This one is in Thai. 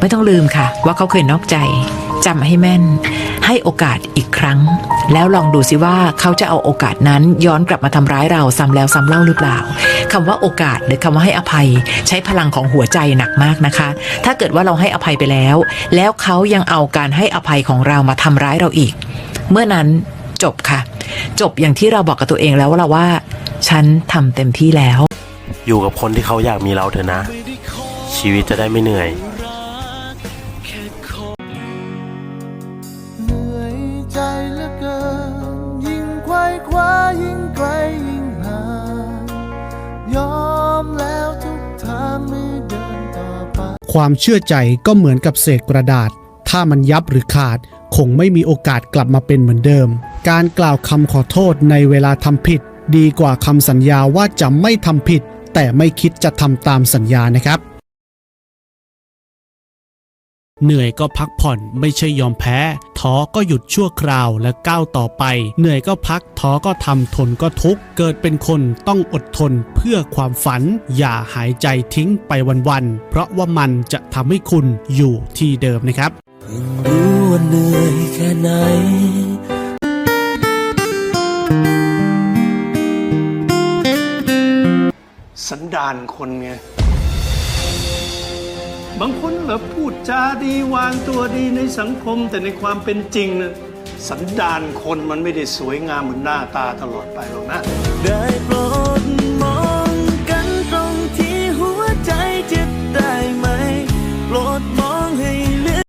ไม่ต้องลืมค่ะ ว่าเขาเคยนอกใจจำให้แม่น ให้โอกาสอีกครั้ง แล้วลองดูสิว่าเขาจะเอาโอกาสนั้นย้อนกลับมาทำร้ายเราซ้ำแล้วซ้ำเล่าหรือเปล่าคำว่าโอกาสหรือคำว่าให้อภัย ใช้พลังของหัวใจหนักมากนะคะ ถ้าเกิดว่าเราให้อภัยไปแล้ว แล้วเขายังเอาการให้อภัยของเรามาทำร้ายเราอีก เมื่อนั้นจบค่ะ จบอย่างที่เราบอกกับตัวเองแล้วว่าเราว่า ฉันทำเต็มที่แล้ว อยู่กับคนที่เขาอยากมีเราเถอะนะ ชีวิตจะได้ไม่เหนื่อย ความเชื่อใจก็เหมือนกับเศษกระดาษ ถ้ามันยับหรือขาด คงไม่มีโอกาสกลับมาเป็นเหมือนเดิม การกล่าวคำขอโทษในเวลาทำผิด ดีกว่าคำสัญญาว่าจะไม่ทำผิด แต่ไม่คิดจะทำตามสัญญานะครับ เหนื่อยก็พักผ่อนไม่ใช่ยอมแพ้ท้อก็หยุดชั่วคราวและก้าวต่อไป เหนื่อยก็พักท้อก็ทำทนก็ทุกข์เกิดเป็นคนต้องอดทนเพื่อความฝัน อย่าหายใจทิ้งไปวันๆเพราะว่ามันจะทำให้คุณอยู่ที่เดิมนะครับเพิ่งรู้ว่าเหนื่อยแค่ไหนสันดานคนไง บางคนเหรอพูดจาดีวางตัวดีในสังคม แต่ในความเป็นจริงนะสันดานคนมันไม่ได้สวยงามเหมือนหน้าตาตลอดไปหรอกนะ ได้โปรด